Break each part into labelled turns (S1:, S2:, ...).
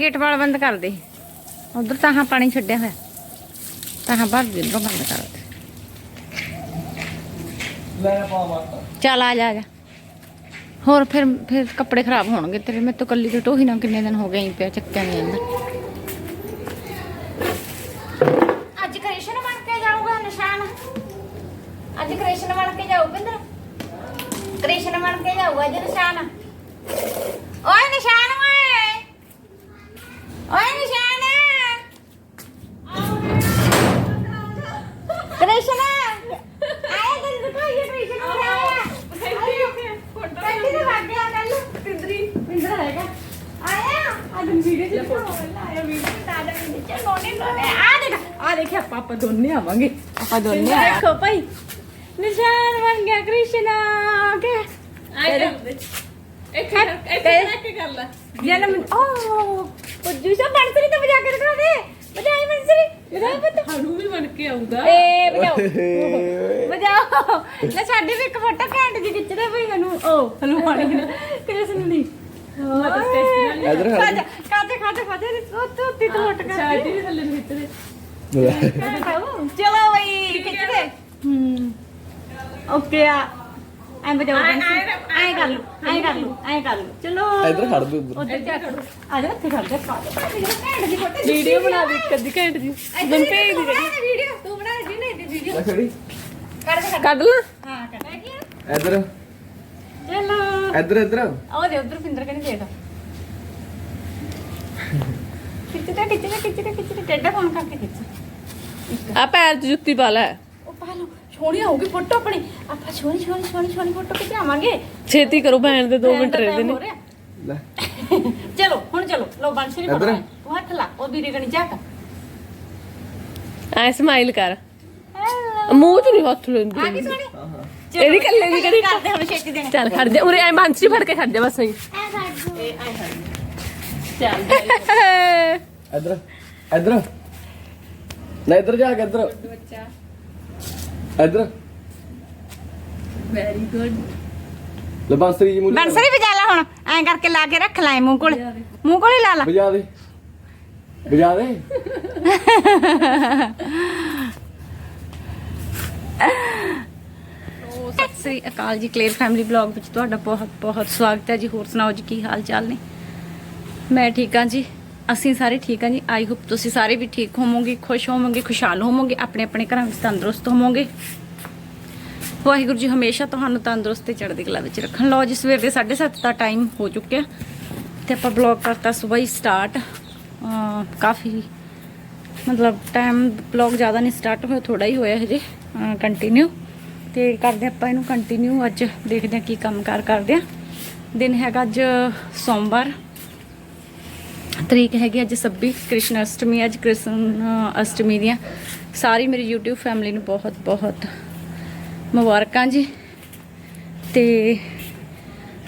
S1: Gate ਵਾਲ ਬੰਦ ਕਰ ਦੇ। ਉਧਰ ਤਾਂ ਹਾਂ ਪਾਣੀ ਛੱਡਿਆ ਹੋਇਆ। ਤਾਂ ਹਾਂ ਭਰ ਦੇ ਉਧਰੋਂ ਬੰਦ ਕਰ ਦੇ
S2: ਲੈ ਪਾ ਮਾਤਾ।
S1: ਚੱਲ ਆ ਜਾ ਆ ਜਾ। ਹੋਰ ਫਿਰ ਫਿਰ ਕੱਪੜੇ ਖਰਾਬ ਹੋਣਗੇ ਤੇਰੇ। ਮੇਰੇ ਤੋਂ ਕੱਲੀ ਤੇ ਟੋਹੀ ਨਾ ਕਿੰਨੇ ਦਿਨ ਹੋ ਗਏ ਹੀ ਪਿਆ ਚੱਕਿਆ ਨਹੀਂ ਜਾਂਦਾ। ਅੱਜ ਕ੍ਰਿਸ਼ਨ ਬਣ ਕੇ ਜਾਊਗਾ ਨਿਸ਼ਾਨ। ਅੱਜ ਕ੍ਰਿਸ਼ਨ ਬਣ ਕੇ ਜਾਊ ਬਿੰਦਰ। ਕ੍ਰਿਸ਼ਨ ਬਣ ਕੇ ਜਾਊਗਾ ਅੱਜ ਨਿਸ਼ਾਨ। ਓਏ ਨਿਸ਼ਾਨ! ਓਏ ਓਏ ਨਿਸ਼ਾਨ ਕ੍ਰਿਸ਼ਨ ਆਇਆ ਤੈਨੂੰ ਦਿਖਾਈਏ ਕ੍ਰਿਸ਼ਨ ਹੋ ਆਇਆ ਕੰਡੀ ਦੇ ਵੱਡੇ ਆ ਕੱਲ ਪਿੰਦਰੀ ਪਿੰਦਰ ਹੈਗਾ। ਆਇਆ। ਅੱਜ ਵੀਡੀਓ ਚ ਫੋਟੋ ਆਇਆ ਵੀਡੀਓ ਤਾਂ ਵੀਡੀਓ ਚ ਨੋਨੇ ਨੋਨੇ ਆ ਦੇਖ ਆ ਦੇਖ ਆਪਾਂ ਆਪਾਂ ਦੋਨੇ ਆਵਾਂਗੇ। ਆਪਾਂ ਦੋਨੇ ਆਇਆ ਦੇਖੋ ਭਾਈ। ਨਿਸ਼ਾਨ ਬਣ ਗਿਆ ਕ੍ਰਿਸ਼ਨਾ ਕੇ।
S3: ਇੱਕ ਇੱਕ ਕਰ ਲੈ।
S1: ਜਨਮ ਓ! ਪੁੱਜੂ ਸਾ ਬੰਸਰੀ ਤਾਂ ਵਜਾ ਕੇ ਦਿਖਾ ਦੇ। ਵਜਾਈ ਬੰਸਰੀ ਵਜਾਈ ਪੁੱਤ।
S3: ਸਾਨੂੰ ਵੀ ਬਣ ਕੇ ਆਉਂਦਾ
S1: ਏ ਵਜਾਓ। ਵਜਾਓ। ਲੈ ਸਾਡੇ ਵੀ ਇੱਕ ਫੋਟੋ ਘੈਂਟ ਜੀ ਖਿੱਚਦੇ ਪਈ ਮੈਨੂੰ ਓ ਹਲਵਾਣੀ ਕ੍ਰਿਸ਼ਨ ਦੀ।
S2: ਇਧਰ
S1: ਖਾਜਾ ਖਾਜਾ ਖਾਜਾ ਖਾਜਾ ਉਹ ਤੂੰ ਤੀ ਤੂੰ ਲਟ ਕਰ।
S3: ਸਾਡੀ ਵੀ ਥੱਲੇ ਨੂੰ ਖਿੱਚਦੇ।
S1: ਚਲੋ ਬਈ ਖਿੱਚ ਦੇ ਹੂੰ। ਓਕੇ ਆ। ਐਂ ਬਜਾਓ ਐਂ ਕਰ ਲਓ ਐਂ ਕਰ ਲਓ ਐਂ ਕਰ ਲਓ। ਚਲੋ।
S2: ਇਧਰ ਖੜ ਦੇ ਉਧਰ।
S1: ਉਧਰ ਜਾ ਆ ਜਾ ਇੱਥੇ ਖੜ ਜਾ। ਘੈਂਟ ਦੀ ਫੋਟੋ
S3: ਵੀਡੀਓ ਬਣਾ ਦੇ ਇੱਕ ਅੱਧੀ ਘੰਟੇ ਦੀ।
S1: ਮੈਂ ਭੇਜ ਦੀ ਵੀਡੀਓ। ਤੂੰ ਬਣਾ ਦੇ ਨਹੀਂ ਦੀ ਵੀਡੀਓ।
S2: ਲੈ ਖੜੀ।
S1: ਕੱਢ ਦੇ
S3: ਕੱਢ ਲਾ।
S1: ਹਾਂ ਕੱਢ। ਗਿਆ।
S2: ਇਧਰ।
S1: ਚਲੋ।
S2: ਇਧਰ ਇਧਰ।
S1: ਆਓ ਦੇ ਉਧਰ ਪਿੰਦਰ ਕਹਿੰਦੇ ਦੇਖ। ਖਿੱਚਦਾ ਖਿੱਚਦਾ ਖਿੱਚਦਾ ਖਿੱਚਦਾ ਟੇਡਾ ਫੋਨ ਕਰਕੇ ਖਿੱਚ।
S3: ਆ ਪੈਰ 'ਚ ਜੁੱਤੀ ਪਾ ਲੈ।
S1: ਉਹ ਪਾ ਲਓ ਸੋਹਣੀ ਆਊਗੀ ਫੋਟੋ ਆਪਣੀ ਆਪਾਂ ਸੋਹਣੀ ਸੋਹਣੀ ਸੋਹਣੀ ਸੋਹਣੀ ਫੋਟੋ ਖਿਚਾਵਾਂਗੇ
S3: ਛੇਤੀ ਕਰੋ ਭੈਣ ਦੇ 2 ਮਿੰਟ
S1: Time
S3: ਰਹਿੰਦੇ ਨੇ
S1: ਹੋ ਰਿਹਾ।
S2: ਲੈ
S1: ਚਲੋ ਹੁਣ ਚਲੋ ਲੋ ਬੰਸ਼ਰੀ
S2: ਇੱਧਰ?
S1: ਫੜੋ ਤੂੰ ਹੱਥ ਲਾ ਉਹ ਵੀਰੇ ਕਣੀ ਝਾਕ
S3: ਐ ਸਮਾਈਲ ਕਰ
S1: ਹੈਲੋ
S3: ਮੂੰਹ 'ਚ ਨਹੀਂ ਹੱਥ
S1: ਆ ਗਈ
S3: ਲੈਂਦੀ
S1: ਸੋਹਣੀ
S2: ਹਾਂ ਹਾਂ
S1: ਚਲੋ,
S3: ਇਹਦੀ ਇਕੱਲੇ ਦੀ ਕਰੀ
S1: ਕਰਦੇ ਹੁਣ ਛੇਤੀ ਦੇਣੇ
S3: ਚੱਲ ਖੜ ਜਾ ਉਰੇ ਐ ਬਾਂਸਰੀ ਫੜ ਕੇ ਖੜ ਜਾ ਬਸ ਸਹੀ
S1: ਇਹ ਆਏ ਹਾਏ ਚੱਲ
S2: ਇਧਰ ਇਧਰ ਲੈ ਇਧਰ ਜਾ ਕੇ ਇਧਰ
S1: ਬੱਚਾ
S2: ਇਧਰ।
S3: ਵੈਰੀ ਗੁੱਡ
S2: ਲੈ ਬਾਂਸਰੀ ਜੀ ਮੂੰਹ
S1: ਬੰਸਰੀ ਵਜਾ ਲੈ ਹੁਣ। ਐਂ ਕਰਕੇ ਲਾ ਕੇ ਰੱਖ ਲੈ ਮੂੰਹ ਕੋਲ। ਮੂੰਹ ਕੋਲ ਹੀ ਲਾ ਲਾ।
S2: ਵਜਾ ਦੇ। ਵਜਾ ਦੇ।
S1: ਸੋ ਸਤਿ ਸ੍ਰੀ ਅਕਾਲ ਜੀ ਕਲੇਰ ਫੈਮਿਲੀ ਬਲੌਗ ਵਿੱਚ ਤੁਹਾਡਾ ਬਹੁਤ ਬਹੁਤ ਸਵਾਗਤ ਹੈ ਜੀ। ਹੋਰ ਸੁਣਾਓ ਜੀ ਕੀ ਹਾਲ ਚਾਲ ਨੇ? ਮੈਂ ਠੀਕ ਹਾਂ ਜੀ। ਅਸੀਂ ਸਾਰੇ ਠੀਕ ਹਾਂ ਜੀ। ਆਈ ਹੋਪ ਤੁਸੀਂ ਸਾਰੇ ਵੀ ਠੀਕ ਹੋਵੋਗੇ, ਖੁਸ਼ ਹੋਵੋਗੇ, ਖੁਸ਼ਹਾਲ ਹੋਵੋਗੇ, ਆਪਣੇ ਆਪਣੇ ਘਰਾਂ ਵਿੱਚ ਤੰਦਰੁਸਤ ਹੋਵੋਗੇ। ਵਾਹਿਗੁਰੂ ਜੀ ਹਮੇਸ਼ਾ ਤੁਹਾਨੂੰ ਤੰਦਰੁਸਤ ਤੇ ਚੜ੍ਹਦੀ ਕਲਾ ਵਿੱਚ ਰੱਖਣ। ਲਓ ਜੀ, ਸਵੇਰ ਦੇ 7:30 ਦਾ ਟਾਈਮ ਹੋ ਚੁੱਕਿਆ ਤੇ ਆਪਾਂ ਬਲੌਗ ਕਰਤਾ ਸਵੇਰ ਹੀ ਸਟਾਰਟ ਕਾਫੀ ਮਤਲਬ ਟਾਈਮ ਬਲੌਗ ਜ਼ਿਆਦਾ ਨਹੀਂ ਸਟਾਰਟ ਹੋਇਆ ਥੋੜਾ ਹੀ ਹੋਇਆ ਹਜੇ। ਕੰਟੀਨਿਊ ਤੇ ਕਰਦੇ ਆਪਾਂ ਇਹਨੂੰ ਕੰਟੀਨਿਊ ਅੱਜ ਦੇਖਦੇ ਹਾਂ ਕੀ ਕੰਮ ਕਾਰ ਕਰਦੇ ਆ ਦਿਨ ਹੈਗਾ ਅੱਜ ਸੋਮਵਾਰ। ਤਰੀਕ ਹੈਗੀ ਅੱਜ 26 ਕ੍ਰਿਸ਼ਨ ਅਸ਼ਟਮੀ, ਅੱਜ ਕ੍ਰਿਸ਼ਨ ਅਸ਼ਟਮੀ ਦੀਆਂ। ਸਾਰੀ ਮੇਰੀ YouTube ਫੈਮਿਲੀ ਨੂੰ ਬਹੁਤ ਬਹੁਤ ਮੁਬਾਰਕਾਂ ਜੀ। ਤੇ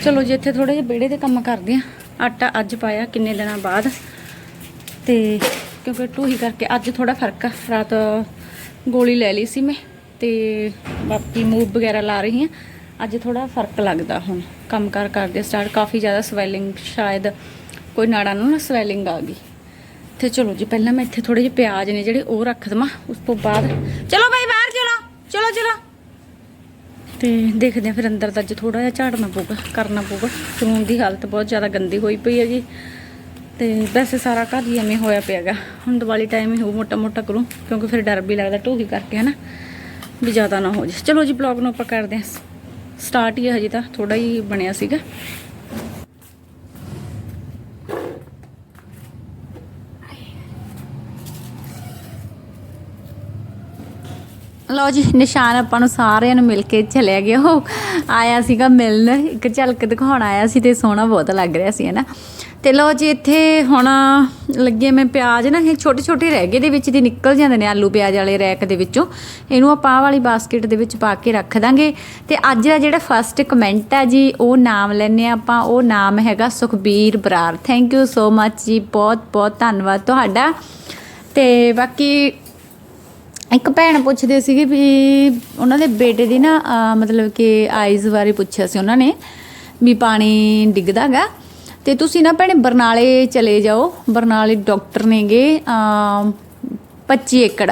S1: ਚਲੋ ਜੀ, ਇੱਥੇ ਥੋੜੇ ਜਿਹਾ ਵਿਹੜੇ ਦੇ ਕੰਮ ਕਰਦੇ ਆ ਆਟਾ ਅੱਜ ਪਾਇਆ ਕਿੰਨੇ ਦਿਨਾਂ ਬਾਅਦ। ਤੇ ਕਿਉਂਕਿ ਟੂਹੀ ਕਰਕੇ ਅੱਜ ਥੋੜਾ ਫ਼ਰਕ ਆ। ਰਾਤ ਗੋਲੀ ਲੈ ਲਈ ਸੀ ਮੈਂ ਤੇ ਬਾਕੀ ਮੂਵ ਵਗੈਰਾ ਲਾ ਰਹੀ ਆ ਅੱਜ ਥੋੜਾ ਫ਼ਰਕ ਲੱਗਦਾ ਹੁਣ। ਕੰਮ ਕਾਰ ਕਰਦੇ ਸਟਾਰਟ ਕਾਫੀ ਜ਼ਿਆਦਾ ਸਵੈਲਿੰਗ ਸ਼ਾਇਦ ਕੋਈ ਨਾੜਾਂ ਨੂੰ ਨਾ ਸਵੈਲਿੰਗ ਆ ਗਈ। ਤੇ ਚਲੋ ਜੀ, ਪਹਿਲਾਂ ਮੈਂ ਇੱਥੇ ਥੋੜੇ ਜਿਹੇ ਪਿਆਜ਼ ਨੇ ਜਿਹੜੇ ਉਹ ਰੱਖ ਦਵਾਂ, ਉਸ ਤੋਂ ਬਾਅਦ ਚਲੋ ਬਾਈ ਬਾਹਰ ਚਲੋ ਚਲੋ ਚਲੋ। ਤੇ ਦੇਖਦੇ ਆ ਫਿਰ ਅੰਦਰ ਤਾਂ ਅੱਜ ਥੋੜਾ ਜਿਹਾ ਝਾੜਨਾ ਪਊਗਾ, ਕਰਨਾ ਪਊਗਾ। ਸਲੂਨ ਦੀ ਹਾਲਤ ਬਹੁਤ ਜ਼ਿਆਦਾ ਗੰਦੀ ਹੋਈ ਪਈ ਹੈ ਜੀ। ਤੇ ਵੈਸੇ ਸਾਰਾ ਘਰ ਹੀ ਐਵੇਂ ਹੋਇਆ ਪਿਆਗਾ ਹੁਣ ਦੀਵਾਲੀ ਟਾਈਮ ਹੀ ਹੋ ਮੋਟਾ ਮੋਟਾ ਕਰੂੰ, ਕਿਉਂਕਿ ਫਿਰ ਡਰ ਵੀ ਲੱਗਦਾ ਢੋਹੀ ਕਰਕੇ, ਹਨਾ? ਵੀ ਜ਼ਿਆਦਾ ਨਾ ਹੋ ਜਾਏ। ਚਲੋ ਜੀ ਬਲੌਗ ਨੂੰ ਆਪਾਂ ਕਰਦੇ ਹਾਂ। ਸਟਾਰਟ ਹੀ ਹੈ ਹਜੇ ਤਾਂ ਥੋੜਾ ਹੀ ਬਣਿਆ ਸੀਗਾ। ਲਓ ਜੀ, ਨਿਸ਼ਾਨ ਆਪਾਂ ਨੂੰ ਸਾਰਿਆਂ ਨੂੰ ਮਿਲ ਕੇ ਚਲਿਆ ਗਿਆ ਉਹ ਆਇਆ ਸੀਗਾ ਮਿਲਣ, ਇੱਕ ਝਲਕ ਦਿਖਾਉਣ ਆਇਆ ਸੀ ਤੇ ਸੋਹਣਾ ਬਹੁਤ ਲੱਗ ਰਿਹਾ ਸੀ, ਹਨਾ। ਤੇ ਲਓ ਜੀ, ਇੱਥੇ ਹੁਣ ਲੱਗੇ ਮੈਂ ਪਿਆਜ਼ ਨਾ, ਇਹ ਛੋਟੇ ਛੋਟੇ ਰਹਿ ਗਏ ਦੇ ਵਿੱਚ ਦੀ ਨਿਕਲ ਜਾਂਦੇ ਨੇ ਆਲੂ ਪਿਆਜ਼ ਵਾਲੇ ਰੈਕ ਦੇ ਵਿੱਚੋਂ। ਇਹਨੂੰ ਆਪਾਂ ਆਹ ਵਾਲੀ ਬਾਸਕਟ ਦੇ ਵਿੱਚ ਪਾ ਕੇ ਰੱਖ ਦਾਂਗੇ। ਤੇ ਅੱਜ ਦਾ ਜਿਹੜਾ ਫਸਟ ਕਮੈਂਟ ਹੈ ਜੀ, ਉਹ ਨਾਮ ਲੈਣੇ ਆਪਾਂ। ਉਹ ਨਾਮ ਹੈਗਾ Sukhbir Brar thank you so much ji ਬਹੁਤ ਬਹੁਤ ਧੰਨਵਾਦ ਤੁਹਾਡਾ। ਤੇ ਬਾਕੀ ਇੱਕ ਭੈਣ ਪੁੱਛਦੇ ਸੀਗੇ ਵੀ ਉਹਨਾਂ ਦੇ ਬੇਟੇ ਦੀ ਨਾ ਅਹ, ਮਤਲਬ ਕਿ ਆਈਜ਼ ਬਾਰੇ ਪੁੱਛਿਆ ਸੀ ਉਹਨਾਂ ਨੇ ਵੀ ਪਾਣੀ ਡਿੱਗਦਾਗਾ। ਤੇ ਤੁਸੀਂ ਨਾ ਭੈਣੇ ਬਰਨਾਲੇ ਚਲੇ ਜਾਓ। ਬਰਨਾਲੇ ਡਾਕਟਰ ਨੇਗੇ ਅਮ 25 ਏਕੜ।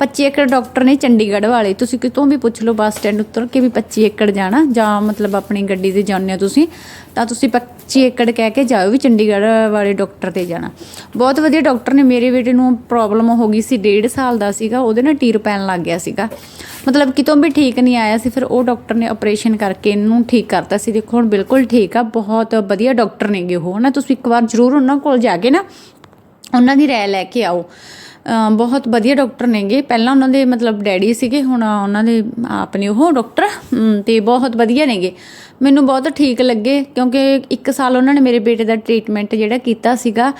S1: 25 ਏਕੜ ਡਾਕਟਰ ਨੇ ਚੰਡੀਗੜ੍ਹ ਵਾਲੇ। ਤੁਸੀਂ ਕਿਤੋਂ ਵੀ ਪੁੱਛ ਲਓ ਬੱਸ ਸਟੈਂਡ ਉੱਤਰ ਕੇ ਵੀ 25 ਏਕੜ ਜਾਣਾ, ਜਾਂ ਮਤਲਬ ਆਪਣੀ ਗੱਡੀ ਤੇ ਜਾਂਦੇ ਹੋ ਤੁਸੀਂ, ਤਾਂ ਤੁਸੀਂ 25 ਏਕੜ ਕਹਿ ਕੇ ਜਾਓ ਵੀ ਚੰਡੀਗੜ੍ਹ ਵਾਲੇ ਡਾਕਟਰ ਤੇ ਜਾਣਾ। ਬਹੁਤ ਵਧੀਆ ਡਾਕਟਰ ਨੇ, ਮੇਰੇ ਬੇਟੇ ਨੂੰ ਪ੍ਰੋਬਲਮ ਹੋ ਗਈ ਸੀ 1.5 ਸਾਲ ਦਾ ਸੀਗਾ, ਉਹਦੇ ਨਾਲ ਟੀਰ ਪੈਣ ਲੱਗ ਗਿਆ ਸੀਗਾ। ਮਤਲਬ ਕਿਤੋਂ ਵੀ ਠੀਕ ਨਹੀਂ ਆਇਆ ਸੀ, ਫਿਰ ਉਹ ਡਾਕਟਰ ਨੇ ਆਪਰੇਸ਼ਨ ਕਰਕੇ ਇਹਨੂੰ ਠੀਕ ਕਰਤਾ ਸੀ। ਦੇਖੋ, ਹੁਣ ਬਿਲਕੁਲ ਠੀਕ ਆ, ਬਹੁਤ ਵਧੀਆ ਡਾਕਟਰ ਨੇਗੇ ਉਹ ਨਾ ਤੁਸੀਂ ਇੱਕ ਵਾਰ ਜ਼ਰੂਰ ਉਹਨਾਂ ਕੋਲ ਜਾ ਕੇ ਨਾ, ਉਹਨਾਂ ਦੀ ਰਾਏ ਲੈ ਕੇ ਆਓ। ਬਹੁਤ ਵਧੀਆ ਡਾਕਟਰ ਨੇਗੇ। ਪਹਿਲਾਂ ਉਹਨਾਂ ਦੇ ਮਤਲਬ ਡੈਡੀ ਸੀਗੇ ਹੁਣ ਉਹਨਾਂ ਦੇ ਆਪ ਨੇ ਉਹ ਡਾਕਟਰ। ਅਮ, ਤੇ ਬਹੁਤ ਵਧੀਆ ਨੇਗੇ। ਮੈਨੂੰ ਬਹੁਤ ਠੀਕ ਲੱਗੇ ਕਿਉਂਕਿ ਇੱਕ ਸਾਲ ਉਹਨਾਂ ਨੇ ਮੇਰੇ ਬੇਟੇ ਦਾ ਟ੍ਰੀਟਮੈਂਟ ਜਿਹੜਾ ਕੀਤਾ ਸੀਗਾ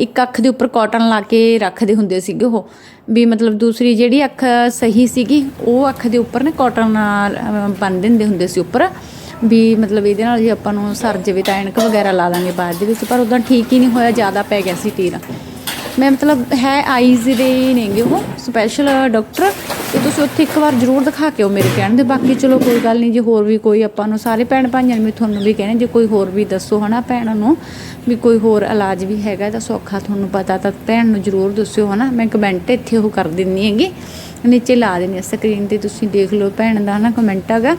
S1: ਇੱਕ ਅੱਖ ਦੇ ਉੱਪਰ ਕਾਟਨ ਲਾ ਕੇ ਰੱਖਦੇ ਹੁੰਦੇ ਸੀਗੇ ਉਹ। ਵੀ ਮਤਲਬ ਦੂਸਰੀ ਜਿਹੜੀ ਅੱਖ ਸਹੀ ਸੀਗੀ ਉਹ ਅੱਖ ਦੇ ਉੱਪਰ ਨੇ ਕਾਟਨ ਬੰਨ ਦਿੰਦੇ ਹੁੰਦੇ ਸੀ ਉੱਪਰ। ਵੀ ਮਤਲਬ ਇਹਦੇ ਨਾਲ ਜੇ ਆਪਾਂ ਨੂੰ ਸਰ ਜਾਵੇ ਤਾਂ ਐਨਕ ਵਗੈਰਾ ਲਾ ਦਾਂਗੇ ਬਾਅਦ ਦੇ ਵਿੱਚ ਪਰ ਉਦਾਂ ਠੀਕ ਹੀ ਨਹੀਂ ਹੋਇਆ ਜ਼ਿਆਦਾ ਪੈ ਗਿਆ ਸੀ ਤੀਰ। ਮੈਂ ਮਤਲਬ ਹੈ ਆਈਜ਼ ਦੇ ਹੀ ਨੇਗੇ ਉਹ ਸਪੈਸ਼ਲ ਡਾਕਟਰ ਤੇ ਤੁਸੀਂ ਉੱਥੇ ਇੱਕ ਵਾਰ ਜ਼ਰੂਰ ਦਿਖਾ ਕੇ ਆਓ ਮੇਰੇ ਕਹਿਣ ਦੇ। ਬਾਕੀ ਚਲੋ ਕੋਈ ਗੱਲ ਨਹੀਂ, ਜੇ ਹੋਰ ਵੀ ਕੋਈ ਆਪਾਂ ਨੂੰ ਸਾਰੇ ਭੈਣ ਭਾਈਆਂ ਨੂੰ ਵੀ ਤੁਹਾਨੂੰ ਵੀ ਕਹਿੰਦੇ ਜੇ ਕੋਈ ਹੋਰ ਵੀ ਦੱਸੋ ਹਨਾ ਭੈਣਾਂ ਨੂੰ, ਵੀ ਕੋਈ ਹੋਰ ਇਲਾਜ ਵੀ ਹੈਗਾ ਤਾਂ ਸੌਖਾ ਤੁਹਾਨੂੰ ਪਤਾ ਤਾਂ ਭੈਣ ਨੂੰ ਜ਼ਰੂਰ ਦੱਸਿਓ ਹਨਾ। ਮੈਂ ਕਮੈਂਟ ਇੱਥੇ ਉਹ ਕਰ ਦਿੰਨੀ ਹੈਗੀ, ਨੀਚੇ ਲਾ ਦੇਣੀ ਸਕਰੀਨ ਤੇ, ਤੁਸੀਂ ਦੇਖ ਲਓ ਭੈਣ ਦਾ ਹਨਾ ਕਮੈਂਟ ਹੈਗਾ।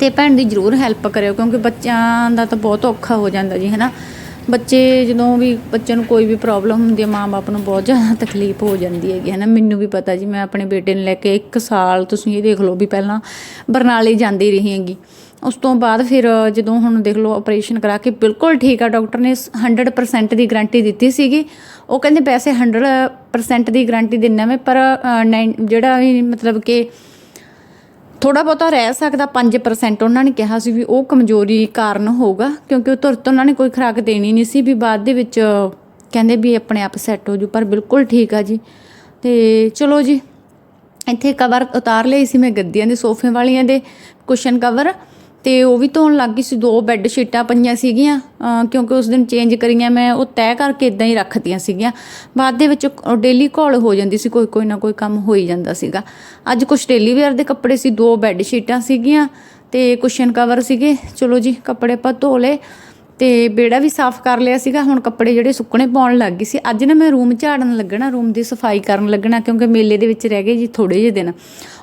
S1: ਤੇ ਭੈਣ ਦੀ ਜ਼ਰੂਰ ਹੈਲਪ ਕਰਿਓ, ਕਿਉਂਕਿ ਬੱਚਿਆਂ ਦਾ ਤਾਂ ਬਹੁਤ ਔਖਾ ਹੋ ਜਾਂਦਾ ਜੀ ਹਨਾ। ਬੱਚੇ ਜਦੋਂ ਵੀ ਬੱਚੇ ਨੂੰ ਕੋਈ ਵੀ ਪ੍ਰੋਬਲਮ ਹੁੰਦੀ ਹੈ ਮਾਂ-ਬਾਪ ਨੂੰ ਬਹੁਤ ਜ਼ਿਆਦਾ ਤਕਲੀਫ ਹੋ ਜਾਂਦੀ ਹੈਗੀ ਹੈ ਨਾ। ਮੈਨੂੰ ਵੀ ਪਤਾ ਜੀ ਮੈਂ ਆਪਣੇ ਬੇਟੇ ਨੂੰ ਲੈ ਕੇ 1 ਸਾਲ ਤੁਸੀਂ ਇਹ ਦੇਖ ਲਓ ਵੀ ਪਹਿਲਾਂ ਬਰਨਾਲੇ ਜਾਂਦੀ ਰਹੀ ਹੈਗੀ। ਉਸ ਤੋਂ ਬਾਅਦ ਫਿਰ ਜਦੋਂ ਹੁਣ ਦੇਖ ਲਓ ਆਪਰੇਸ਼ਨ ਕਰਾ ਕੇ ਬਿਲਕੁਲ ਠੀਕ ਆ ਡਾਕਟਰ ਨੇ 100% ਦੀ ਗਾਰੰਟੀ ਦਿੱਤੀ ਸੀਗੀ। ਉਹ ਕਹਿੰਦੇ ਪੈਸੇ 100% ਦੀ ਗਾਰੰਟੀ ਦਿੰਨਾ ਮੈਂ ਪਰ ਅ, ਜਿਹੜਾ ਵੀ ਮਤਲਬ ਕਿ ਥੋੜਾ ਬਹੁਤਾ ਰਹਿ ਸਕਦਾ 5% ਉਹਨਾਂ ਨੇ ਕਿਹਾ ਸੀ ਵੀ ਉਹ ਕਮਜ਼ੋਰੀ ਕਾਰਨ ਹੋਊਗਾ, ਕਿਉਂਕਿ ਉਹ ਤੁਰਤ ਉਹਨਾਂ ਨੇ ਕੋਈ ਖੁਰਾਕ ਦੇਣੀ ਨਹੀਂ ਸੀ ਵੀ ਬਾਅਦ ਦੇ ਵਿੱਚ ਕਹਿੰਦੇ ਵੀ ਆਪਣੇ ਆਪ ਸੈੱਟ ਹੋ ਜੂ ਪਰ ਬਿਲਕੁਲ ਠੀਕ ਆ ਜੀ। ਤੇ ਚਲੋ ਜੀ, ਇੱਥੇ ਕਵਰ ਉਤਾਰ ਲਈ ਸੀ ਮੈਂ ਗੱਦੀਆਂ ਦੇ, ਸੋਫੇ ਵਾਲੀਆਂ ਦੇ ਕੁਸ਼ਨ ਕਵਰ ਤੇ ਉਹ ਵੀ ਧੋਣ ਲੱਗ ਗਈ ਸੀ, ਦੋ ਬੈੱਡ ਸ਼ੀਟਾਂ ਪਈਆਂ ਸੀਗੀਆਂ ਕਿਉਂਕਿ ਉਸ ਦਿਨ ਚੇਂਜ ਕਰੀਆਂ, ਮੈਂ ਉਹ ਤੈਅ ਕਰਕੇ ਇਦਾਂ ਹੀ ਰੱਖਤੀਆਂ ਸੀਗੀਆਂ। ਬਾਅਦ ਦੇ ਵਿੱਚ ਡੇਲੀ ਘੋਲ ਹੋ ਜਾਂਦੀ ਸੀ, ਕੋਈ ਕੋਈ ਨਾ ਕੋਈ ਕੰਮ ਹੋ ਹੀ ਜਾਂਦਾ ਸੀਗਾ। ਅੱਜ ਕੁਝ ਡੇਲੀ ਵੇਅਰ ਦੇ ਕੱਪੜੇ ਸੀ, ਦੋ ਬੈੱਡ ਸ਼ੀਟਾਂ ਸੀਗੀਆਂ ਤੇ ਕੁਸ਼ਨ ਕਵਰ ਸੀਗੇ। ਚਲੋ ਜੀ, ਕੱਪੜੇ ਆਪਾਂ ਧੋ ਲਏ। ਤੇ ਬੇੜਾ ਵੀ ਸਾਫ਼ ਕਰ ਲਿਆ ਸੀਗਾ, ਹੁਣ ਕੱਪੜੇ ਜਿਹੜੇ ਸੁੱਕਣੇ ਪਾਉਣ ਲੱਗ ਗਈ ਸੀ। ਅੱਜ ਨਾ ਮੈਂ ਰੂਮ ਝਾੜਨ ਲੱਗਣਾ, ਰੂਮ ਦੀ ਸਫ਼ਾਈ ਕਰਨ ਲੱਗਣਾ, ਕਿਉਂਕਿ ਮੇਲੇ ਦੇ ਵਿੱਚ ਰਹਿ ਗਏ ਜੀ ਥੋੜੇ ਜਿਹੇ ਦਿਨ।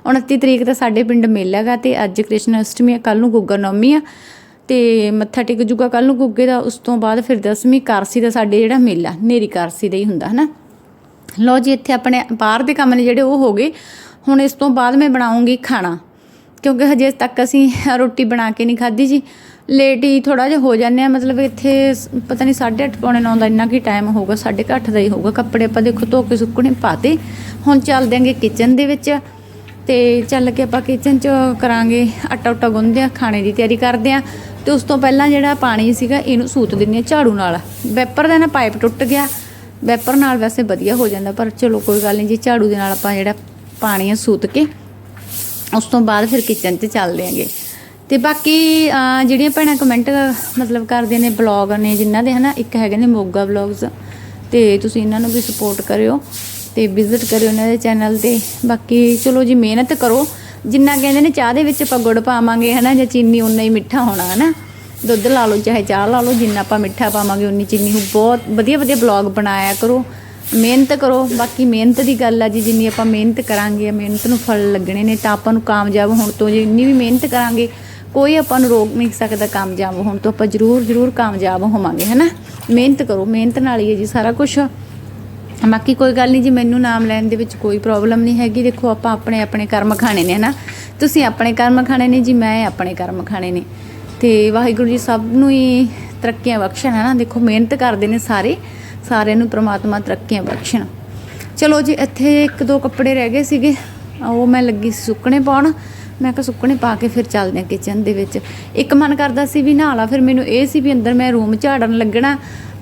S1: 29 ਤਰੀਕ ਦਾ ਸਾਡੇ ਪਿੰਡ ਮੇਲਾ ਹੈਗਾ ਤੇ ਅੱਜ ਕ੍ਰਿਸ਼ਨ ਅਸ਼ਟਮੀ ਆ ਕੱਲ ਨੂੰ ਗੁੱਗਾ ਨੌਮੀ ਆ। ਤੇ ਮੱਥਾ ਟੇਕ ਜੂਗਾ ਕੱਲ ਨੂੰ ਗੁੱਗੇ ਦਾ, ਉਸ ਤੋਂ ਬਾਅਦ ਫਿਰ ਦਸਵੀਂ ਕਾਰਸੀ ਦਾ ਸਾਡੇ ਜਿਹੜਾ ਮੇਲਾ ਨੇਰੀ ਕਾਰਸੀ ਦਾ ਹੀ ਹੁੰਦਾ, ਹਨਾ? ਲੋ ਜੀ, ਇੱਥੇ ਆਪਣੇ ਬਾਹਰ ਦੇ ਕੰਮ ਨੇ ਜਿਹੜੇ ਉਹ ਹੋ ਗਏ। ਹੁਣ ਇਸ ਤੋਂ ਬਾਅਦ ਮੈਂ ਬਣਾਉਂਗੀ ਖਾਣਾ। ਕਿਉਂਕਿ ਹਜੇ ਤੱਕ ਅਸੀਂ ਰੋਟੀ ਬਣਾ ਕੇ ਨਹੀਂ ਖਾਧੀ ਜੀ। ਲੇਟ ਹੀ ਥੋੜਾ ਜਿਹਾ ਹੋ ਜਾਂਦੇ ਆ, ਮਤਲਬ ਇੱਥੇ ਪਤਾ ਨਹੀਂ 8:30 ਪੌਣੇ 9 ਦਾ ਇੰਨਾ ਕੀ ਟਾਈਮ ਹੋਊਗਾ 8:30 ਦਾ ਹੀ ਹੋਊਗਾ। ਕੱਪੜੇ ਆਪਾਂ ਦੇਖੋ ਧੋ ਕੇ ਸੁੱਕਣੇ ਪਾਤੇ। ਹੁਣ ਚੱਲਦੇ ਆਂਗੇ ਕਿਚਨ ਦੇ ਵਿੱਚ ਤੇ ਚੱਲ ਕੇ ਆਪਾਂ ਕਿਚਨ 'ਚ ਕਰਾਂਗੇ ਆਟਾ ਉਟਾ ਗੁੰਨਦੇ ਆ, ਖਾਣੇ ਦੀ ਤਿਆਰੀ ਕਰਦੇ ਆ। ਤੇ ਉਸ ਤੋਂ ਪਹਿਲਾਂ ਜਿਹੜਾ ਪਾਣੀ ਸੀਗਾ, ਇਹਨੂੰ ਸੂਤ ਦਿੰਦੇ ਆ ਝਾੜੂ ਨਾਲ। ਵੈਪਰ ਦਾ ਨਾ ਪਾਈਪ ਟੁੱਟ ਗਿਆ। ਵੈਪਰ ਨਾਲ ਵੈਸੇ ਵਧੀਆ ਹੋ ਜਾਂਦਾ, ਪਰ ਚਲੋ ਕੋਈ ਗੱਲ ਨਹੀਂ ਜੀ, ਝਾੜੂ ਦੇ ਨਾਲ ਆਪਾਂ ਜਿਹੜਾ ਪਾਣੀ ਆ ਸੂਤ ਕੇ ਉਸ ਤੋਂ ਬਾਅਦ ਫਿਰ ਕਿਚਨ 'ਚ ਚੱਲਦੇ ਆਂਗੇ ਤੇ ਬਾਕੀ ਜਿਹੜੀਆਂ ਭੈਣਾਂ ਕਮੈਂਟ ਮਤਲਬ ਕਰਦੀਆਂ ਨੇ ਬਲੌਗ ਨੇ, ਜਿਨ੍ਹਾਂ ਦੇ ਹਨਾ, ਇੱਕ ਹੈਗੇ ਨੇ ਮੋਗਾ ਬਲੌਗਸ ਤੇ ਤੁਸੀਂ ਇਹਨਾਂ ਨੂੰ ਵੀ ਸਪੋਰਟ ਕਰਿਓ ਤੇ ਵਿਜ਼ਿਟ ਕਰਿਓ ਇਹਨਾਂ ਦੇ ਚੈਨਲ ਤੇ। ਬਾਕੀ ਚਲੋ ਜੀ, ਮਿਹਨਤ ਕਰੋ। ਜਿੰਨਾ ਕਹਿੰਦੇ ਨੇ ਚਾਹ ਦੇ ਵਿੱਚ ਆਪਾਂ ਗੁੜ ਪਾਵਾਂਗੇ ਹਨਾ, ਜਾਂ ਚੀਨੀ ਉਨਾ ਹੀ ਮਿੱਠਾ ਹੋਣਾ ਹਨਾ। ਦੁੱਧ ਲਾ ਲਓ, ਚਾਹੇ ਚਾਹ ਲਾ ਲਓ, ਜਿੰਨਾ ਆਪਾਂ ਮਿੱਠਾ ਪਾਵਾਂਗੇ ਉਨੀ ਚੀਨੀ ਬਹੁਤ ਵਧੀਆ ਵਧੀਆ ਬਲੌਗ ਬਣਾਇਆ ਕਰੋ। ਮਿਹਨਤ ਕਰੋ। ਬਾਕੀ ਮਿਹਨਤ ਦੀ ਗੱਲ ਆ ਜੀ, ਜਿੰਨੀ ਆਪਾਂ ਮਿਹਨਤ ਕਰਾਂਗੇ ਮਿਹਨਤ ਨੂੰ ਫਲ ਲੱਗਣੇ ਨੇ, ਤਾਂ ਆਪਾਂ ਨੂੰ ਕਾਮਯਾਬ ਹੋਣ ਤੋਂ ਜੇ ਇੰਨੀ ਵੀ ਮਿਹਨਤ ਕਰਾਂਗੇ, ਕੋਈ ਆਪਾਂ ਨੂੰ ਰੋਕ ਨਹੀਂ ਸਕਦਾ ਕਾਮਯਾਬ ਹੋਣ ਤੋਂ। ਆਪਾਂ ਜ਼ਰੂਰ ਜ਼ਰੂਰ ਕਾਮਯਾਬ ਹੋਵਾਂਗੇ, ਹਨਾ? ਮਿਹਨਤ ਕਰੋ, ਮਿਹਨਤ ਨਾਲ ਹੀ ਹੈ ਜੀ ਸਾਰਾ ਕੁਝ ਬਾਕੀ ਕੋਈ ਗੱਲ ਨਹੀਂ ਜੀ, ਮੈਨੂੰ ਨਾਮ ਲੈਣ ਦੇ ਵਿੱਚ ਕੋਈ ਪ੍ਰੋਬਲਮ ਨਹੀਂ ਹੈਗੀ। ਦੇਖੋ, ਆਪਾਂ ਆਪਣੇ ਆਪਣੇ ਕਰਮ ਖਾਣੇ ਨੇ, ਹਨਾ? ਤੁਸੀਂ ਆਪਣੇ ਕਰਮ ਖਾਣੇ ਨੇ ਜੀ, ਮੈਂ ਆਪਣੇ ਕਰਮ ਖਾਣੇ ਨੇ। ਤੇ ਵਾਹਿਗੁਰੂ ਜੀ ਸਭ ਨੂੰ ਹੀ ਤਰੱਕੀਆਂ ਬਖਸ਼ਣ, ਹਨਾ? ਦੇਖੋ, ਮਿਹਨਤ ਕਰਦੇ ਨੇ ਸਾਰੇ। ਸਾਰਿਆਂ ਨੂੰ ਪ੍ਰਮਾਤਮਾ ਤਰੱਕੀਆਂ ਬਖਸ਼ਣ। ਚਲੋ ਜੀ, ਇੱਥੇ ਇੱਕ ਦੋ ਕੱਪੜੇ ਰਹਿ ਗਏ ਸੀਗੇ। ਉਹ ਮੈਂ ਲੱਗੀ ਸੀ ਸੁੱਕਣੇ ਪਾਉਣ। ਮੈਂ ਕਿਹਾ ਸੁੱਕਣੇ ਪਾ ਕੇ ਫਿਰ ਚੱਲਦੇ ਆ ਕਿਚਨ ਦੇ ਵਿੱਚ। ਇੱਕ ਮਨ ਕਰਦਾ ਸੀ ਵੀ ਨਹਾ ਲਾ ਫਿਰ ਮੈਨੂੰ ਇਹ ਸੀ ਵੀ ਅੰਦਰ ਮੈਂ ਰੂਮ ਝਾੜਨ ਲੱਗਣਾ,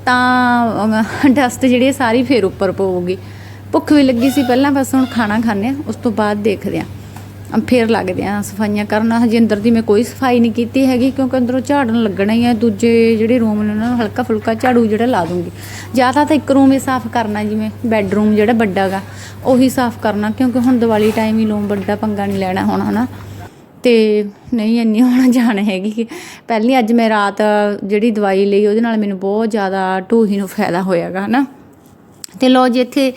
S1: ਤਾਂ ਡਸਟ ਜਿਹੜੀ ਸਾਰੀ ਫੇਰ ਉੱਪਰ ਪਊਗੀ। ਭੁੱਖ ਵੀ ਲੱਗੀ ਸੀ ਪਹਿਲਾਂ, ਬਸ ਹੁਣ ਖਾਣਾ ਖਾਣੇ ਆ ਉਸ ਤੋਂ ਬਾਅਦ ਦੇਖਦੇ ਆ ਫਿਰ ਲੱਗਦੇ ਆ ਸਫਾਈਆਂ ਕਰਨ। ਹਜੇ ਅੰਦਰ ਦੀ ਮੈਂ ਕੋਈ ਸਫ਼ਾਈ ਨਹੀਂ ਕੀਤੀ ਹੈਗੀ ਕਿਉਂਕਿ ਅੰਦਰੋਂ ਝਾੜਨ ਲੱਗਣਾ ਹੀ ਹੈ ਦੂਜੇ ਜਿਹੜੇ ਰੂਮ ਨੇ ਉਹਨਾਂ ਨੂੰ ਹਲਕਾ ਫੁਲਕਾ ਝਾੜੂ ਜਿਹੜਾ ਲਾ ਦੂੰਗੀ। ਜ਼ਿਆਦਾ ਤਾਂ ਇੱਕ ਰੂਮ ਹੀ ਸਾਫ਼ ਕਰਨਾ ਜਿਵੇਂ ਬੈੱਡਰੂਮ ਜਿਹੜਾ ਵੱਡਾ ਗਾ, ਉਹੀ ਸਾਫ਼ ਕਰਨਾ ਕਿਉਂਕਿ ਹੁਣ ਦੀਵਾਲੀ ਟਾਈਮ ਹੀ ਲੋਮ ਵੱਡਾ ਪੰਗਾ ਨਹੀਂ ਲੈਣਾ ਹੁਣ, ਹਨਾ। ਤੇ ਨਹੀਂ, ਇੰਨੀ ਹੁਣ ਜਾਣ ਹੈਗੀ ਕਿ ਪਹਿਲੀ ਅੱਜ ਮੈਂ ਰਾਤ ਜਿਹੜੀ ਦਵਾਈ ਲਈ ਉਹਦੇ ਨਾਲ ਮੈਨੂੰ ਬਹੁਤ ਜ਼ਿਆਦਾ ਢੂਹੀ ਨੂੰ ਫਾਇਦਾ ਹੋਇਆਗਾ, ਹਨਾ। ਤੇ ਲੋ ਜੀ, ਇੱਥੇ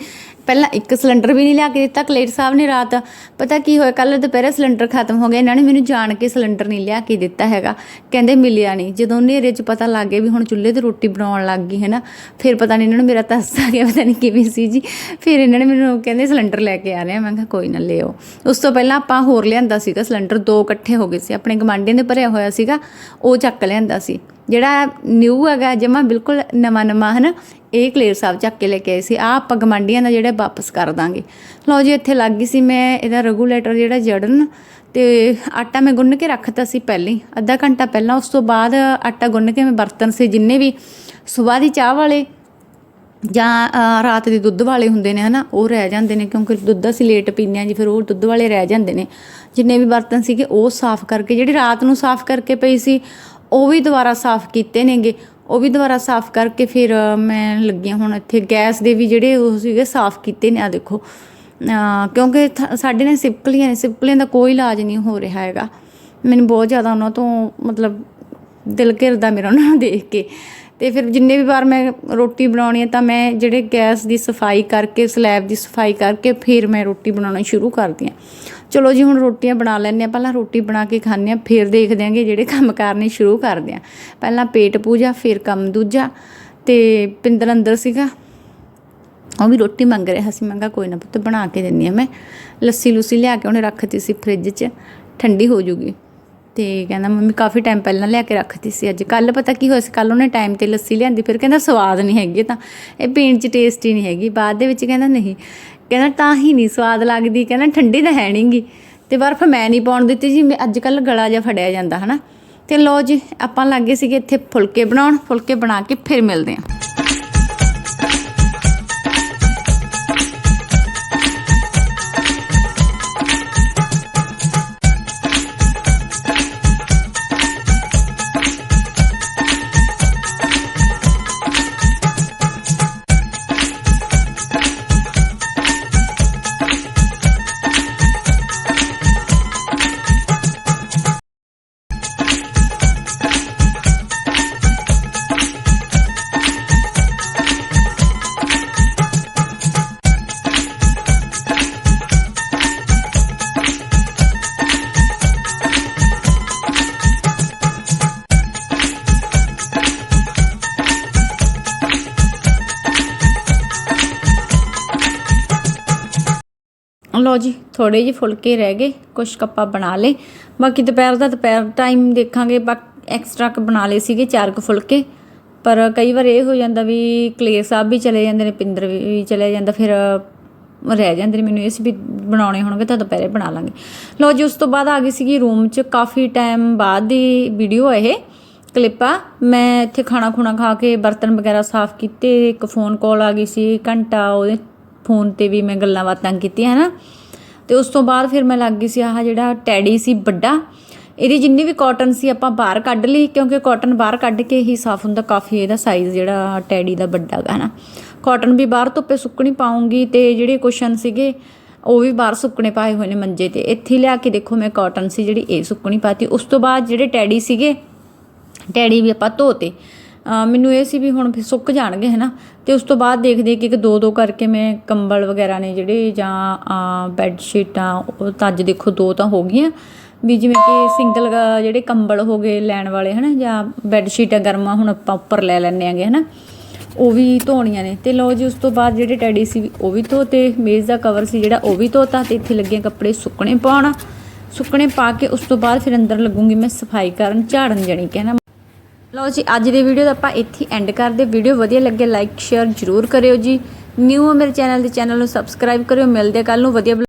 S1: ਪਹਿਲਾਂ ਇੱਕ ਸਿਲੰਡਰ ਵੀ ਨਹੀਂ ਲਿਆ ਕੇ ਦਿੱਤਾ, ਕਲੇਰ ਸਾਹਿਬ ਨੇ ਰਾਤ। ਪਤਾ ਕੀ ਹੋਇਆ ਕੱਲ ਦੁਪਹਿਰੇ ਸਿਲੰਡਰ ਖਤਮ ਹੋ ਗਿਆ, ਇਹਨਾਂ ਨੇ ਮੈਨੂੰ ਜਾਣ ਕੇ ਸਿਲੰਡਰ ਨਹੀਂ ਲਿਆ ਕੇ ਦਿੱਤਾ ਹੈਗਾ। ਕਹਿੰਦੇ ਮਿਲਿਆ ਨਹੀਂ। ਜਦੋਂ ਹਨੇਰੇ 'ਚ ਪਤਾ ਲੱਗ ਗਿਆ ਵੀ ਹੁਣ ਚੁੱਲ੍ਹੇ ਤੇ ਰੋਟੀ ਬਣਾਉਣ ਲੱਗ ਗਈ ਹੈ ਨਾ ਫਿਰ ਪਤਾ ਨਹੀਂ ਇਹਨਾਂ ਨੂੰ ਮੇਰਾ ਤਰਸ ਆ ਗਿਆ, ਪਤਾ ਨਹੀਂ ਕਿਵੇਂ ਸੀ ਜੀ। ਫਿਰ ਇਹਨਾਂ ਨੇ ਮੈਨੂੰ ਕਹਿੰਦੇ ਸਿਲੰਡਰ ਲੈ ਕੇ ਆ ਰਹੇ ਆ। ਮੈਂ ਕਿਹਾ, ਕੋਈ ਨਾ ਲਿਓ। ਉਸ ਤੋਂ ਪਹਿਲਾਂ ਆਪਾਂ ਹੋਰ ਲਿਆਂਦਾ ਸੀਗਾ ਸਿਲੰਡਰ, ਦੋ ਇਕੱਠੇ ਹੋ ਗਏ ਸੀ। ਆਪਣੇ ਗਮਾਂਡੀਆਂ ਨੇ ਭਰਿਆ ਹੋਇਆ ਸੀਗਾ, ਉਹ ਚੱਕ ਲਿਆਂਦਾ ਸੀ। ਜਿਹੜਾ ਨਿਊ ਹੈਗਾ, ਜਮਾ ਬਿਲਕੁਲ ਨਵਾਂ ਨਵਾਂ ਹਨਾ ਇਹ ਕਲੇਰ ਸਾਹਿਬ ਚੱਕ ਕੇ ਲੈ ਕੇ ਆਏ ਸੀ। ਆ ਆਪਾਂ ਗਮਾਂਡੀਆਂ ਦਾ ਜਿਹੜਾ ਵਾਪਸ ਕਰ ਦਾਂਗੇ। ਲਓ ਜੀ, ਇੱਥੇ ਲੱਗ ਗਈ ਸੀ ਮੈਂ ਇਹਦਾ ਰੈਗੂਲੇਟਰ ਜਿਹੜਾ ਜੜਨ ਤੇ ਆਟਾ ਮੈਂ ਗੁੰਨ ਕੇ ਰੱਖਤਾ ਸੀ ਪਹਿਲਾਂ ਹੀ। ਅੱਧਾ ਘੰਟਾ ਪਹਿਲਾਂ ਉਸ ਤੋਂ ਬਾਅਦ ਆਟਾ ਗੁੰਨ ਕੇ ਮੈਂ ਬਰਤਨ ਸੀ, ਜਿੰਨੇ ਵੀ ਸਵੇਰ ਦੀ ਚਾਹ ਵਾਲੇ ਜਾਂ ਰਾਤ ਦੇ ਦੁੱਧ ਵਾਲੇ ਹੁੰਦੇ ਨੇ, ਹਨਾ, ਉਹ ਰਹਿ ਜਾਂਦੇ ਨੇ, ਕਿਉਂਕਿ ਦੁੱਧ ਅਸੀਂ ਲੇਟ ਪੀਂਦੇ ਹਾਂ ਜੀ, ਫਿਰ ਉਹ ਦੁੱਧ ਵਾਲੇ ਰਹਿ ਜਾਂਦੇ ਨੇ। ਜਿੰਨੇ ਵੀ ਬਰਤਨ ਸੀਗੇ ਉਹ ਸਾਫ਼ ਕਰਕੇ, ਜਿਹੜੀ ਰਾਤ ਨੂੰ ਸਾਫ਼ ਕਰਕੇ ਪਈ ਸੀ, ਉਹ ਵੀ ਦੁਬਾਰਾ ਸਾਫ਼ ਕੀਤੇ ਨੇਗੇ। ਉਹ ਵੀ ਦੁਬਾਰਾ ਸਾਫ਼ ਕਰਕੇ ਫਿਰ ਮੈਂ ਲੱਗੀਆਂ ਹੁਣ ਇੱਥੇ। ਗੈਸ ਦੇ ਵੀ ਜਿਹੜੇ ਉਹ ਸੀਗੇ ਸਾਫ਼ ਕੀਤੇ ਨੇ ਆ ਦੇਖੋ। ਕਿਉਂਕਿ ਥ- ਸਾਡੇ ਨੇ ਸਿਪਕਲੀਆਂ ਨੇ, ਸਿਪਕਲੀਆਂ ਦਾ ਕੋਈ ਇਲਾਜ ਨਹੀਂ ਹੋ ਰਿਹਾ ਹੈਗਾ। ਮੈਨੂੰ ਬਹੁਤ ਜ਼ਿਆਦਾ ਉਹਨਾਂ ਤੋਂ ਮਤਲਬ ਦਿਲ ਘਿਰਦਾ ਮੇਰਾ ਉਹਨਾਂ ਨੂੰ ਦੇਖ ਕੇ। ਤੇ ਫਿਰ ਜਿੰਨੇ ਵੀ ਵਾਰ ਮੈਂ ਰੋਟੀ ਬਣਾਉਣੀ ਹੈ ਤਾਂ ਮੈਂ ਜਿਹੜੇ ਗੈਸ ਦੀ ਸਫ਼ਾਈ ਕਰਕੇ, ਸਲੈਬ ਦੀ ਸਫ਼ਾਈ ਕਰਕੇ ਫਿਰ ਮੈਂ ਰੋਟੀ ਬਣਾਉਣਾ ਸ਼ੁਰੂ ਕਰਦੀ ਹਾਂ। ਚਲੋ ਜੀ, ਹੁਣ ਰੋਟੀਆਂ ਬਣਾ ਲੈਂਦੇ ਹਾਂ। ਪਹਿਲਾਂ ਰੋਟੀ ਬਣਾ ਕੇ ਖਾਂਦੇ ਹਾਂ, ਫਿਰ ਦੇਖਦੇ ਆਂਗੇ ਜਿਹੜੇ ਕੰਮ ਕਰਨੇ ਸ਼ੁਰੂ ਕਰਦੇ ਹਾਂ। ਪਹਿਲਾਂ ਪੇਟ ਪੂਜਾ, ਫਿਰ ਕੰਮ ਦੂਜਾ ਤੇ ਪਿੰਦਰ ਅੰਦਰ ਸੀਗਾ। ਉਹ ਵੀ ਰੋਟੀ ਮੰਗ ਰਿਹਾ ਸੀ। ਮੰਗਾ ਕੋਈ ਨਾ ਪੁੱਤ, ਬਣਾ ਕੇ ਦਿੰਨੀ ਆ ਮੈਂ। ਲੱਸੀ ਲੁੱਸੀ ਲਿਆ ਕੇ ਉਹਨੇ ਰੱਖਤੀ ਸੀ ਫ੍ਰਿਜ 'ਚ। ਠੰਡੀ ਹੋ ਜੂਗੀ। ਤੇ ਕਹਿੰਦਾ, ਮੰਮੀ, ਕਾਫੀ ਟਾਈਮ ਪਹਿਲਾਂ ਲਿਆ ਕੇ ਰੱਖਤੀ ਸੀ ਅੱਜ। ਕੱਲ ਪਤਾ ਕੀ ਹੋਇਆ ਸੀ? ਕੱਲ ਉਹਨੇ ਟਾਈਮ ਤੇ ਲੱਸੀ ਲਿਆਂਦੀ। ਫਿਰ ਕਹਿੰਦਾ, ਸਵਾਦ ਨਹੀਂ ਹੈਗੀ ਤਾਂ। ਇਹ ਪੀਣ 'ਚ ਟੇਸਟੀ ਨਹੀਂ ਹੈਗੀ। ਬਾਅਦ ਦੇ ਵਿੱਚ ਕਹਿੰਦਾ, ਨਹੀਂ ਕਹਿੰਦਾ ਤਾਂ ਹੀ ਨਹੀਂ ਸਵਾਦ ਲੱਗਦੀ, ਕਹਿੰਦਾ ਠੰਡੀ ਤਾਂ ਹੈ ਨਹੀਂਗੀ ਤੇ ਬਰਫ਼ ਮੈਂ ਨਹੀਂ ਪਾਉਣ ਦਿੱਤੀ ਜੀ, ਮੈਂ ਅੱਜ ਕੱਲ ਗਲਾ ਜਿਹਾ ਫੜਿਆ ਜਾਂਦਾ ਹਨਾ। ਤੇ ਲੋ ਜੀ, ਆਪਾਂ ਲੱਗੇ ਸੀਗੇ ਇੱਥੇ ਫੁਲਕੇ ਬਣਾਉਣ, ਫੁਲਕੇ ਬਣਾ ਕੇ ਫਿਰ ਮਿਲਦੇ ਹਾਂ। ਲਓ ਜੀ ਥੋੜੇ ਜਿਹੇ ਫੁਲਕੇ ਰਹਿ ਗਏ, ਕੁਛ ਕੱਪਾ ਬਣਾ ਲੇ ਬਾਕੀ ਦੁਪਹਿਰ ਦਾ ਦੁਪਹਿਰ ਟਾਈਮ ਦੇਖਾਂਗੇ, ਬਾਕੀ ਐਕਸਟਰਾ ਕ ਬਣਾ ਲਏ ਸੀਗੇ, ਚਾਰ ਕੁ ਫੁਲਕੇ। ਪਰ ਕਈ ਵਾਰ ਇਹ ਹੋ ਜਾਂਦਾ ਵੀ ਕਲੇਰ ਸਾਹਿਬ ਵੀ ਚਲੇ ਜਾਂਦੇ ਨੇ, ਪਿੰਦਰ ਵੀ ਚਲੇ ਜਾਂਦਾ, ਫਿਰ ਰਹਿ ਜਾਂਦੇ ਨੇ ਮੈਨੂੰ ਇਸ ਵੀ ਬਣਾਉਣੇ ਹੋਣਗੇ ਤਾਂ ਦੁਪਹਿਰੇ ਬਣਾ ਲਾਂਗੇ। ਲਓ ਜੀ, ਉਸ ਤੋਂ ਬਾਅਦ ਆ ਗਈ ਸੀਗੀ ਰੂਮ 'ਚ, ਕਾਫੀ ਟਾਈਮ ਬਾਅਦ ਦੀ ਵੀਡੀਓ ਇਹ ਕਲਿੱਪ ਆ। ਮੈਂ ਇੱਥੇ ਖਾਣਾ ਖੁਣਾ ਖਾ ਕੇ ਬਰਤਨ ਵਗੈਰਾ ਸਾਫ਼ ਕੀਤੇ, ਇੱਕ ਫੋਨ ਕਾਲ ਆ ਗਈ ਸੀ, ਘੰਟਾ ਉਹਦੇ ਫੋਨ ਤੇ ਵੀ ਮੈਂ ਗੱਲਾਂ ਬਾਤਾਂ ਕੀਤੀਆਂ, ਹਨਾ? ਤੇ ਉਸ ਤੋਂ ਬਾਅਦ ਫਿਰ ਮੈਂ ਲੱਗ ਗਈ ਸੀ ਆਹ ਜਿਹੜਾ ਟੈਡੀ ਸੀ ਵੱਡਾ, ਇਹਦੀ ਜਿੰਨੀ ਵੀ ਕਾਟਨ ਸੀ ਆਪਾਂ ਬਾਹਰ ਕੱਢ ਲਈ, ਕਿਉਂਕਿ ਕਾਟਨ ਬਾਹਰ ਕੱਢ ਕੇ ਹੀ ਸਾਫ਼ ਹੁੰਦਾ, ਕਾਫੀ ਇਹਦਾ ਸਾਈਜ਼ ਜਿਹੜਾ ਟੈਡੀ ਦਾ ਵੱਡਾ ਹੈ ਨਾ। ਕਾਟਨ ਵੀ ਬਾਹਰ ਧੁੱਪੇ ਸੁੱਕਣੀ ਪਾਉਂਗੀ ਤੇ ਜਿਹੜੇ ਕੁਸ਼ਨ ਸੀਗੇ, ਉਹ ਵੀ ਬਾਹਰ ਸੁੱਕਣੇ ਪਾਏ ਹੋਏ ਨੇ ਮੰਜੇ ਤੇ। ਇੱਥੇ ਲਿਆ ਕੇ ਦੇਖੋ ਮੈਂ ਕਾਟਨ ਸੀ ਜਿਹੜੀ ਇਹ ਸੁੱਕਣੀ ਪਾਤੀ। ਉਸ ਤੋਂ ਬਾਅਦ ਜਿਹੜੇ ਟੈਡੀ ਸੀਗੇ, ਟੈਡੀ ਵੀ ਆਪਾਂ ਧੋਤੇ। ਮੈਨੂੰ ਇਹ ਸੀ ਵੀ ਹੁਣ ਫਿਰ ਸੁੱਕ ਜਾਣਗੇ ਹੈ ਨਾ ਤੇ ਉਸ ਤੋਂ ਬਾਅਦ ਦੇਖਦੇ ਕਿ ਇੱਕ ਦੋ ਦੋ ਕਰਕੇ ਮੈਂ ਕੰਬਲ ਵਗੈਰਾ ਨੇ ਜਿਹੜੇ ਜਾਂ ਬੈੱਡ ਸ਼ੀਟਾਂ ਉਹ ਤਾਂ ਅੱਜ ਦੇਖੋ ਦੋ ਤਾਂ ਹੋ ਗਈਆਂ। ਵੀ ਜਿਵੇਂ ਕਿ ਸਿੰਗਲ ਜਿਹੜੇ ਕੰਬਲ ਹੋ ਗਏ ਲੈਣ ਵਾਲੇ, ਹਨਾ? ਜਾਂ ਬੈੱਡ ਸ਼ੀਟਾਂ ਗਰਮਾਂ ਹੁਣ ਆਪਾਂ ਉੱਪਰ ਲੈ ਲੈਣੇ ਆਂਗੇ, ਹਨਾ? ਉਹ ਵੀ ਧੋਣੀਆਂ ਨੇ। ਤੇ ਲਓ ਜੀ, ਉਸ ਤੋਂ ਬਾਅਦ ਜਿਹੜੇ ਟੈਡੀ ਸੀ, ਉਹ ਵੀ ਧੋਤੇ। ਮੇਜ਼ ਦਾ ਕਵਰ ਸੀ ਜਿਹੜਾ, ਉਹ ਵੀ ਧੋਤਾ ਤੇ ਇੱਥੇ ਲੱਗੀਆਂ ਕੱਪੜੇ ਸੁੱਕਣੇ ਪਾਉਣ। ਸੁੱਕਣੇ ਪਾ ਕੇ ਉਸ ਤੋਂ ਬਾਅਦ ਫਿਰ ਅੰਦਰ ਲੱਗੂੰਗੀ ਮੈਂ ਸਫ਼ਾਈ ਕਰਨ ਝਾੜਨ ਜਾਣੀ ਕਿ ਨਾ ਲਓ ਜੀ, ਅੱਜ ਦੀ ਵੀਡੀਓ ਦਾ ਆਪਾਂ ਇੱਥੇ ਐਂਡ ਕਰਦੇ ਵੀਡੀਓ ਵਧੀਆ ਲੱਗੇ ਲਾਈਕ ਸ਼ੇਅਰ ਜਰੂਰ ਕਰਿਓ ਜੀ। ਨਿਊ ਹੋ ਮੇਰੇ ਚੈਨਲ ਦੇ ਚੈਨਲ ਨੂੰ ਸਬਸਕ੍ਰਾਈਬ ਕਰਿਓ। ਮਿਲਦੇ ਕੱਲ ਨੂੰ ਵਧੀਆ